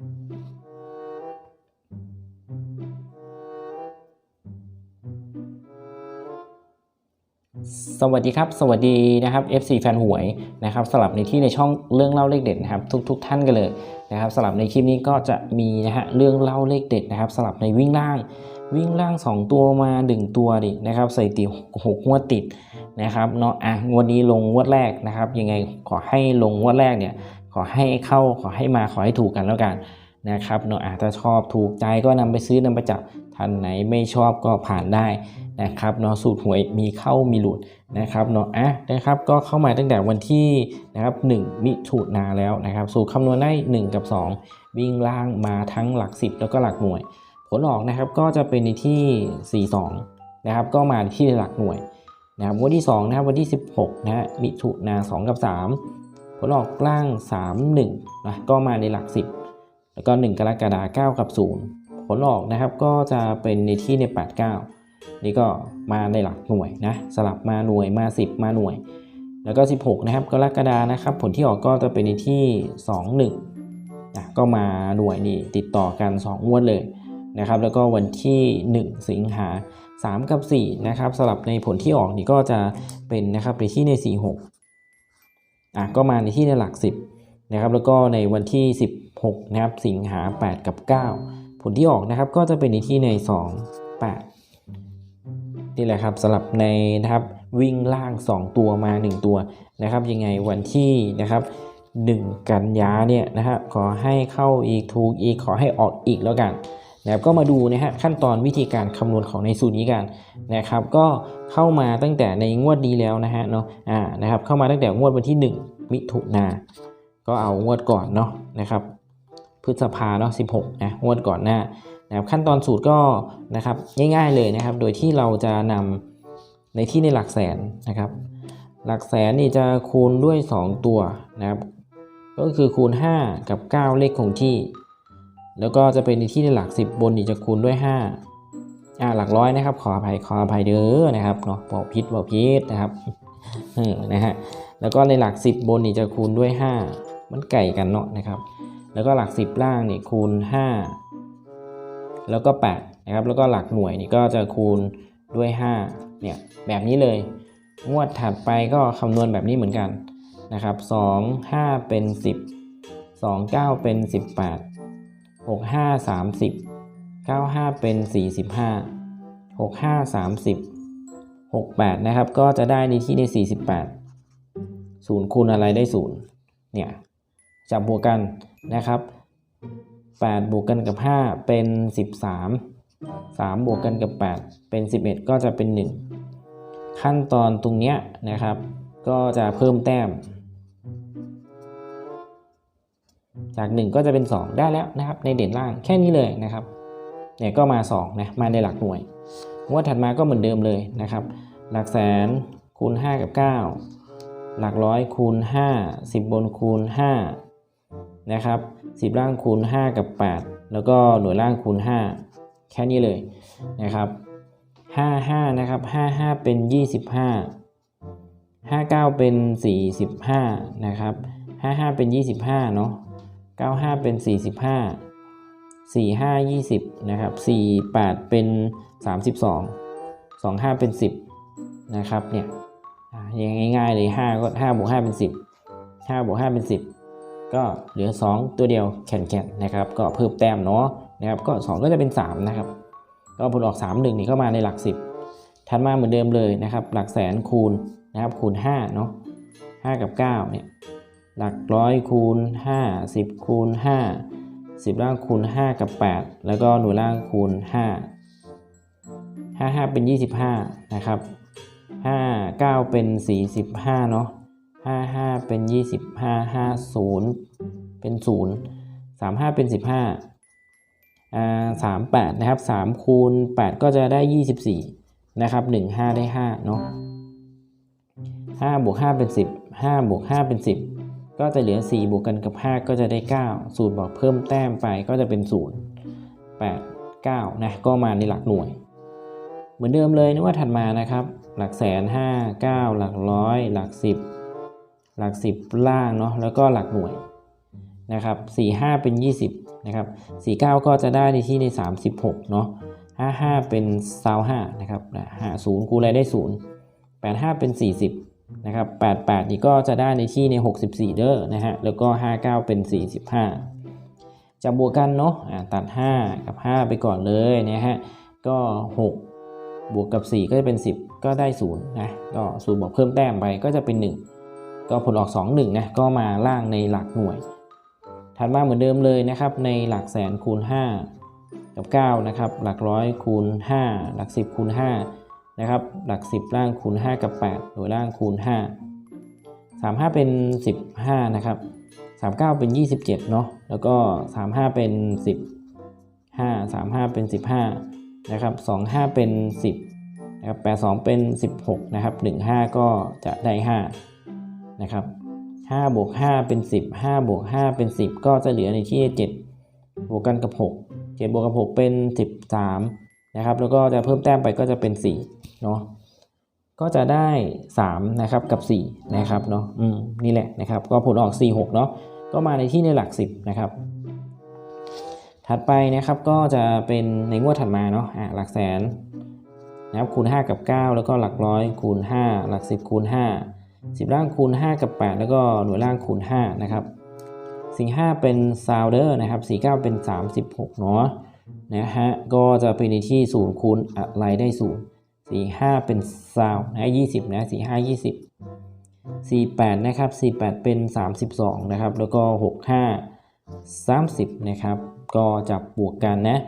สวัสดีครับ สวัสดีนะครับ FC แฟนหวยนะครับสลับในที่ในช่องเรื่องเล่าเลขเด็ดนะครับทุกๆทท่านกันเลยนะครับสลับในคลิปนี้ก็จะมีนะฮะเรื่องเล่าเลขเด็ดนะครับสลับในวิ่งล่าง วิ่งล่าง 2 ตัวมา 1 ตัวดินะครับใส่ติหกงวดติดนะครับเนาะอะงวดนี้ลงงวดแรกนะครับยังไงขอให้ลงงวดแรกเนี่ย ขอให้เข้าขอให้มาขอให้ถูกกันแล้วกันนะครับเนาะอะถ้าชอบถูกใจก็นำไปซื้อนำไปจับท่านไหนไม่ชอบก็ผ่านได้นะครับเนาะสูตรหวยมีเข้ามีหลุดนะครับเนาะอะนะครับก็เข้ามาตั้งแต่วันที่นะครับ1มิถุนาแล้วนะครับ สูตรคำนวณได้ 1 กับ 2 วิ่งล่างมาทั้งหลัก 10 แล้วก็หลักหน่วย ผลออกนะครับก็จะเป็นในที่ 42นะครับก็มาที่หลักหน่วยนะครับวันที่2นะครับวันที่ 16นะฮะมิถุนา2กับ 3 ผลออกล่าง 3 1นะก็มาในหลัก 10 แล้วก็ 1 กรกฎาคม9 กับ 0 ผลออกนะครับก็จะเป็นในที่ใน 89 นี่ก็มาในหลักหน่วยนะสลับมาหน่วยมา 10 มาหน่วย แล้วก็ 16 นะครับกรกฎานะครับ ผลที่ออกก็จะเป็นในที่ 2 1นะก็มาหน่วยนี่ติดต่อกัน 2 งวดเลยนะครับแล้วก็วันที่ 1 สิงหา 3 กับ 4 นะครับสลับในผลที่ออกนี่ก็จะเป็นนะครับในที่ใน 46 อะก็มาในที่ในหลัก 10นะครับแล้วก็ในวันที่ 16นะครับสิงหา 8 กับ 9 ผลที่ออกนะครับก็จะเป็นในที่ใน 2 8 นี่แหละครับสลับในนะครับวิ่งล่าง 2 ตัวมา 1 ตัวนะครับยังไงวันที่นะครับ1กันยาเนี่ยนะฮะขอให้เข้าอีกถูกอีกขอให้ออกอีกแล้วกัน นะครับก็มาดูนะฮะขั้นตอนวิธีการคำนวณของในสูตรนี้กันนะครับก็เข้ามาตั้งแต่ในงวดนี้แล้วนะฮะเนาะอ่านะครับเข้ามาตั้งแต่งวดวันที่ 1 มิถุนาก็เอางวดก่อนเนาะนะครับพฤษภาเนาะ16นะงวดก่อนหน้านะครับขั้นตอนสูตรก็นะครับง่ายๆเลยนะครับ โดยที่เราจะนำในที่ในหลักแสนนะครับ หลักแสนนี่จะคูณด้วย 2 ตัวนะครับ ก็คือคูณ 5 กับ 9 เลขคงที่ แล้วก็จะเป็นในที่ในหลัก 10 บนนี่จะคูณด้วย 5 อ่าหลักร้อยนะครับ ขออภัยขออภัยเด้อนะครับเนาะบอกพิษบอกพิษนะครับเออนะฮะแล้วก็ในหลัก 10 บนนี่จะคูณด้วย 5 มันไก่กันเนาะนะครับ แล้วก็หลัก 10 ล่างนี่คูณ 5 แล้วก็8นะครับแล้วก็หลักหน่วยนี่ก็จะคูณด้วย5เนี่ยแบบนี้เลย งวดถัดไปก็คำนวณแบบนี้เหมือนกันนะครับ 2 5 เป็น 10 2 9 เป็น 18 6 5 30 9 5เป็น45 6 5 30 6 8นะครับ ก็จะได้ในที่ใน48 0คูณอะไรได้0เนี่ยจับบวกกันนะครับ8บวกกันกับ5เป็น13 3บวกกันกับ8เป็น11ก็จะเป็น1ขั้นตอนตรงเนี้ยนะครับ ก็จะเพิ่มแต้ม จาก 1 ก็จะเป็น 2 ได้แล้วนะครับ ในเด่นล่างแค่นี้เลยนะครับเนี่ยก็มา2นะมาในหลักหน่วยงวดถัดมาก็เหมือนเดิมเลยนะครับ หลักแสนคูณ 5 กับ 9 หลักร้อยคูณ 5 10 บนคูณ5นะครับ10 ล่างคูณ 5 กับ 8 แล้วก็หน่วยล่างคูณ 5 แค่นี้เลยนะครับ 55 นะครับ 55 เป็น 25 59 เป็น 45 นะครับ 55 เป็น 25 เนาะ 95 เป็น 45 45 20 นะครับ 48 เป็น 32 25 เป็น 10 นะครับเนี่ยอะยังง่ายๆเลย5ก็5บวก5เป็น 10 5บวก5เป็น 10 ก็เหลือ 2 ตัวเดียวแข็งๆนะครับ ก็เพิ่มแต้มเนาะนะครับ ก็ 2 ก็จะเป็น 3 นะครับ ก็ผลออก 3 1 นี่เข้ามาในหลัก 10 ถัดมาเหมือนเดิมเลยนะครับ หลักแสนคูณนะครับคูณ5เนาะ5กับ9เนี่ย หลักร้อยคูณ5 10คูณ5 10 ล่างคูณ 5 กับ 8 แล้วก็หน่วยล่างคูณ 5 5 5 เป็น 25 นะครับ 5 9 เป็น 45 เนาะ5 5 เป็น 25 50 เป็น 0 35 เป็น 15อ่า38 นะครับ 3 คูณ 8 ก็จะได้ 24 นะครับ 1 5 ได้ 5 เนาะ5บวก5เป็น 10 5บวก5เป็น 10 ก็จะเหลือ 4 บวกกันกับ 5 ก็จะได้ 9 สูตรบอกเพิ่มแต้มไปก็จะเป็น 0 8 9 นะ ก็มาในหลักหน่วย เหมือนเดิมเลยนึกว่าถัดมานะครับ หลักแสน 5 9 หลักร้อย หลัก 10 หลัก 10 ล่างเนาะ แล้วก็หลักหน่วยนะครับ45 เป็น 20 นะครับ 49 ก็จะได้ในที่ใน 36 เนาะ55 เป็น25นะครับนะ50คูณอะไรได้ 0 85 เป็น 40 นะครับ88 นี่ก็จะได้ในที่ใน 64 เด้อนะฮะ แล้วก็ 59 เป็น 45 จะบวกกันเนาะอ่าตัด 5 กับ 5 ไปก่อนเลยนะฮะ ก็ 6 บวกกับ 4 ก็จะเป็น 10 ก็ได้0นะ ก็0บวกเพิ่มแต้มไปก็จะเป็น 1 ก็ผลออก 2 1นะ ก็มาล่างในหลักหน่วย ถัดมาเหมือนเดิมเลยนะครับ ในหลักแสนคูณ 5 กับ 9 นะครับ หลักร้อยคูณ 5 หลัก 10 คูณ 5 นะครับ หลัก 10 ล่างคูณ 5 กับ8โดยล่างคูณ 5 35 เป็น 15 นะครับ 39 เป็น 27 เนาะ แล้วก็ 35 เป็น 10 5 35 เป็น 15 นะครับ 25 เป็น 10 นะครับ 82 เป็น 16 นะครับ 15 ก็จะได้ 5 นะครับ5บวก5เป็น 10 5บวก5เป็น 10 ก็จะเหลือในที่ 7 บวกกันกับ 6 7บวกกับ 6 เป็น 13 นะครับ แล้วก็จะเพิ่มแต้มไปก็จะเป็น 4 เนาะก็จะได้ 3 นะครับกับ 4 นะครับเนาะอืมนี่แหละนะครับ ก็ผลออก 4 6 เนาะก็มาในที่ในหลัก 10 นะครับ ถัดไปนะครับก็จะเป็นในงวดถัดมาเนาะอะหลักแสนนะครับคูณ 5 กับ 9 แล้วก็หลักร้อยคูณ 5 หลัก 10 คูณ 5 10 ล่างคูณ 5 กับ 8 แล้วก็หน่วยล่างคูณ 5 นะครับสิ่ง5เป็นซาวเดอร์นะครับ49 เป็น 36 เนาะนะฮะก็จะเป็นในที่ 0 คูณอะไรได้ 0 45เป็นซาวนะ20นะ45 20 48นะครับ48เป็น32นะครับ แล้วก็65 30นะครับ ก็จับบวกกันนะ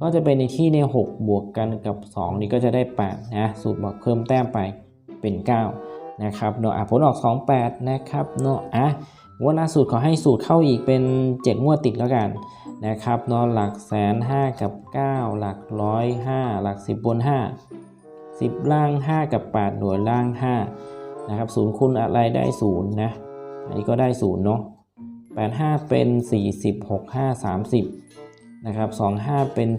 ก็จะเป็นในที่ใน6บวกกันกับ2นี่ก็จะได้8นะสูตรบอกเพิ่มแต้มไปเป็น9นะครับเนาะผลออก28นะครับเนาะอะงวดล่าสุดขอให้สูตรเข้าอีกเป็น7งวดติดแล้วกันนะครับเนาะหลักแสน5กับ9หลักร้อย5หลัก10บบน5 10 ล่าง 5 กับ 8 หน่วยล่าง 5 นะครับ0คูณอะไรได้0นะอันนี้ก็ได้0เนาะ85 เป็น 40 65 30นะครับ25 เป็น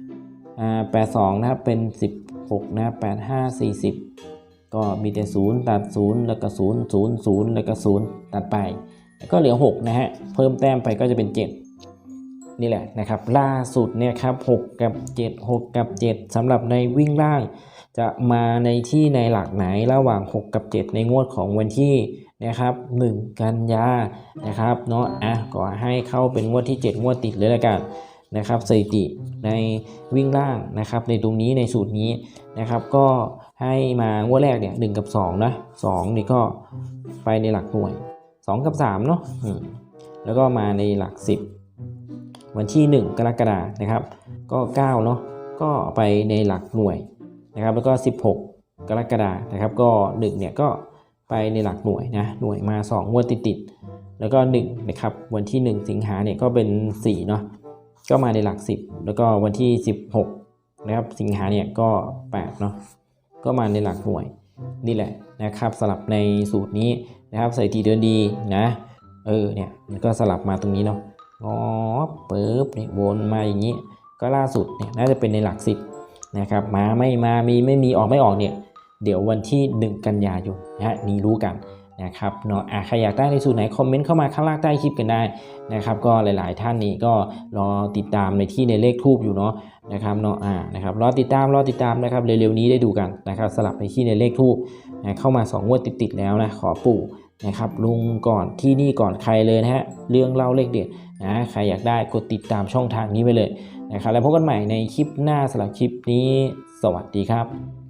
10อ่า82 นะครับ เป็น 16 นะ 85 40 ก็มีแต่ 0 ตัด 0 แล้วก็ 0 0 0 แล้วก็ 0 ตัดไป แล้วก็เหลือ 6 นะฮะ เพิ่มแต้มไปก็จะเป็น 7นี่แหละนะครับล่าสุดเนี่ยครับ6กับ 7 6 กับ 7สำหรับในวิ่งล่าง จะมาในที่ในหลักไหนระหว่าง 6 กับ 7 ในงวดของวันที่นะครับ1กันยานะครับเนาะอะก็ให้เข้าเป็นงวดที่ 7 งวดติดเลยละกันนะครับสถิติในวิ่งล่างนะครับ ในตรงนี้ในสูตรนี้นะครับ ก็ให้มางวดแรกเนี่ย1กับ2นะ2นี่ก็ไปในหลักหน่วย 2 กับ3เนาะแล้วก็มาในหลัก 10 วันที่ 1 กรกฎานะครับ ก็9เนาะก็ไปในหลักหน่วย นะครับแล้วก็ 16 กรกฎานะครับก็1เนี่ยก็ไปในหลักหน่วยนะหน่วยมา 2 งวดติดๆแล้วก็1นะครับวันที่ 1 สิงหาเนี่ยก็เป็น4เนาะก็มาในหลัก 10 แล้วก็วันที่ 16นะครับสิงหาเนี่ยก็8เนาะก็มาในหลักหน่วยนี่แหละนะครับสลับในสูตรนี้นะครับสถิติเดินดีนะเออเนี่ยมันก็สลับมาตรงนี้เนาะงอปึบเนี่ยวนมาอย่างนี้ ก็ล่าสุดเนี่ยน่าจะเป็นในหลักสิบ นะครับมาไม่มามีไม่มีออกไม่ออกเนี่ยเดี๋ยววันที่ 1 กันยายนนะนี่รู้กันนะครับเนาะอะใครอยากได้ในสูตรไหนคอมเมนต์เข้ามาข้างล่างใต้คลิปกันได้นะครับก็หลาย ๆ ท่านนี่ก็รอติดตามในที่ในเลขทูบอยู่เนาะนะครับเนาะอ่านะครับรอติดตามรอติดตามนะครับเร็วๆนี้ได้ดูกันนะครับสลับในที่ในเลขทูบนะเข้ามา2งวดติด ๆ แล้วนะขอปู่ นะครับลุงก่อนที่นี่ก่อนใครเลยนะฮะเรื่องเล่าเลขเด็ดนะใครอยากได้กดติดตามช่องทางนี้ไปเลยนะครับแล้วพบกันใหม่ในคลิปหน้าสำหรับคลิปนี้ สวัสดีครับ